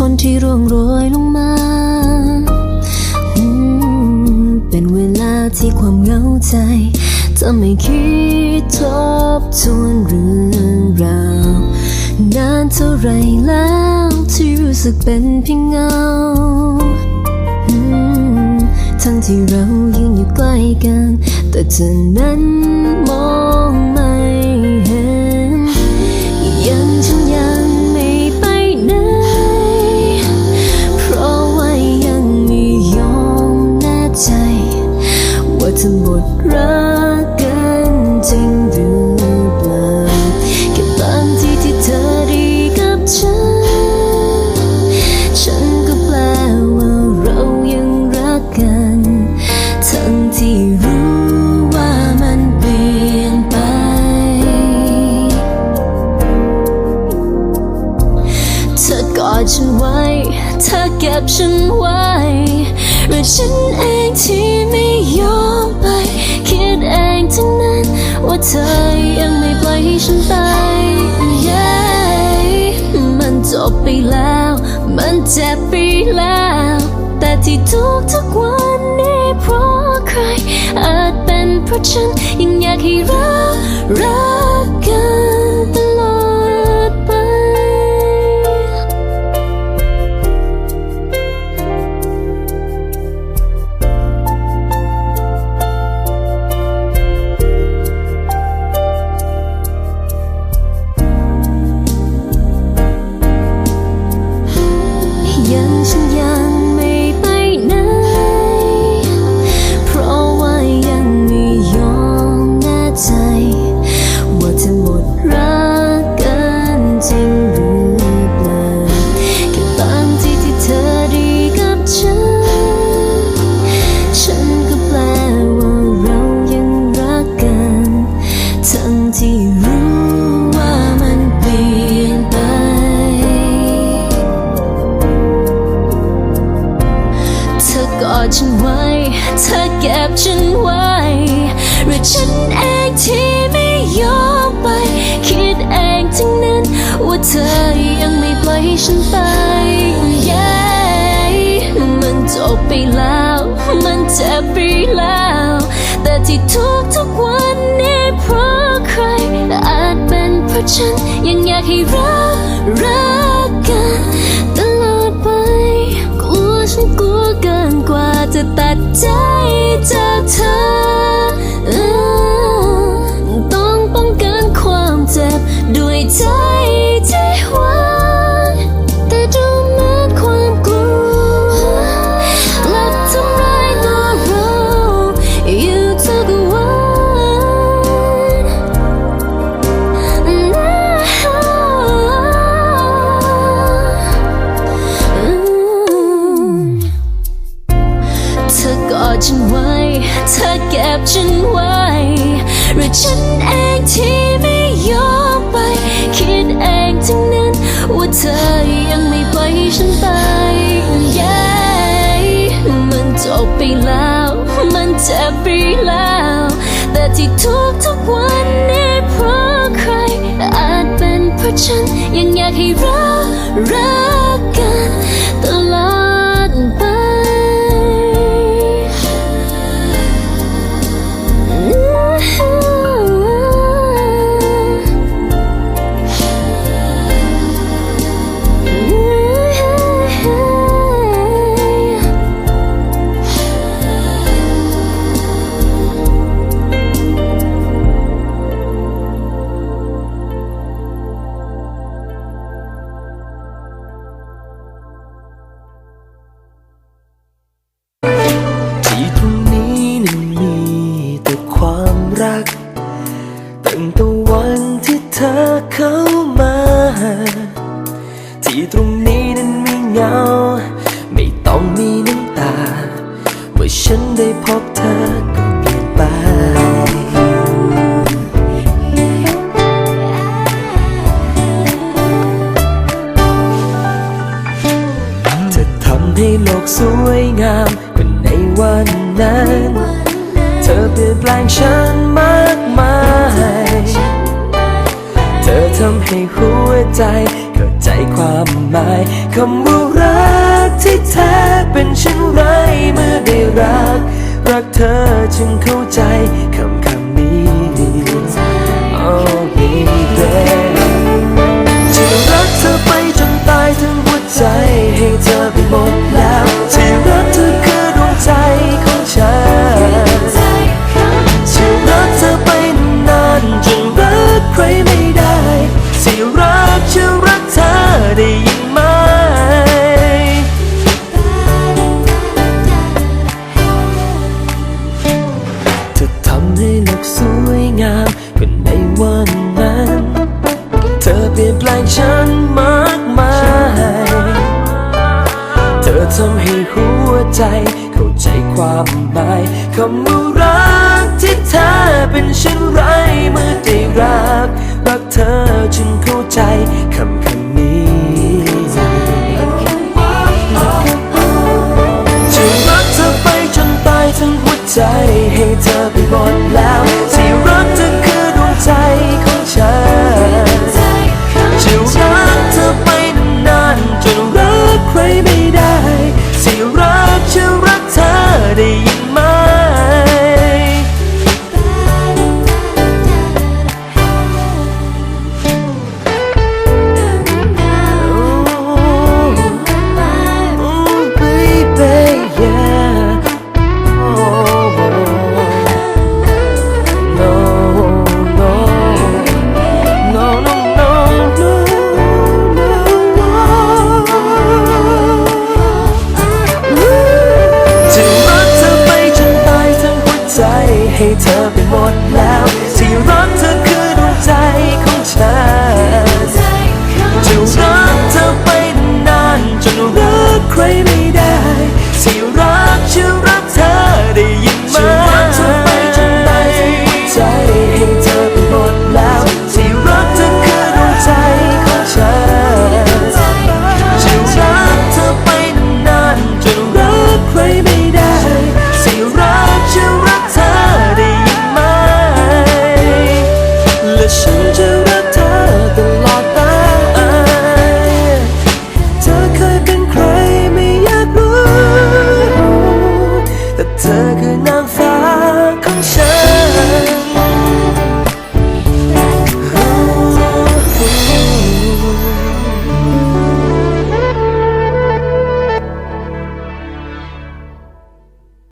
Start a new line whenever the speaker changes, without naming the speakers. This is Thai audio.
ฝนที่ร่วงโรยลงมา เป็นเวลาที่ความเหงาใจจะไม่คิดทบทวนเรื่องราว นานเท่าไรแล้วที่รู้สึกเป็นเพียงเงา ทั้งที่เรายืนอยู่ใกล้กัน แต่เธอนั้น ฉันเองที่ไม่ยอมไป คิดเองทั้งนั้น ว่าเธอยังไม่ปล่อยให้ฉันไป Yeah มันจบไปแล้ว มันเจ็บไปแล้ว แต่ที่ทุกทุกวันนี้เพราะใคร อาจเป็นเพราะฉันยังอยากให้เรารัก ฉันไป Yeah มันจบไปแล้ว มันเจ็บไปแล้ว แต่ที่ทุกทุกวันนี้เพราะใคร อาจเป็นเพราะฉันยังอยากให้เรารักกันตลอดไป กลัวฉันกลัวเกินกว่าจะตัดใจจากเธอ แล้ว แต่ที่ทุกทุกวันนี้เพราะใครอาจเป็นเพราะฉันยังอยากให้เรารัก นั้
นไม่เหงา ไม่ต้องมีน้ำตา เมื่อฉันได้พบเธอก็เปลี่ยนไปเธอทำให้โลกสวยงามกว่าในวันนั้น เธอเปลี่ยนแปลงฉันมากมาย เธอทำให้หัวใจ ใจความหมายคำว่ารักที่แท้เป็นเช่นไรเมื่อได้รัก รักเธอจึงเข้าใจคำคำนี้ Oh baby จะรักเธอไปจนตายทั้งหัวใจำให้หัวใจ เข้าใจความหมายคำว่ารักที่เธอเป็นเช่นไรเมื่อได้รัก รักเธอจึงเข้าใจคำ Hey, to 那个南方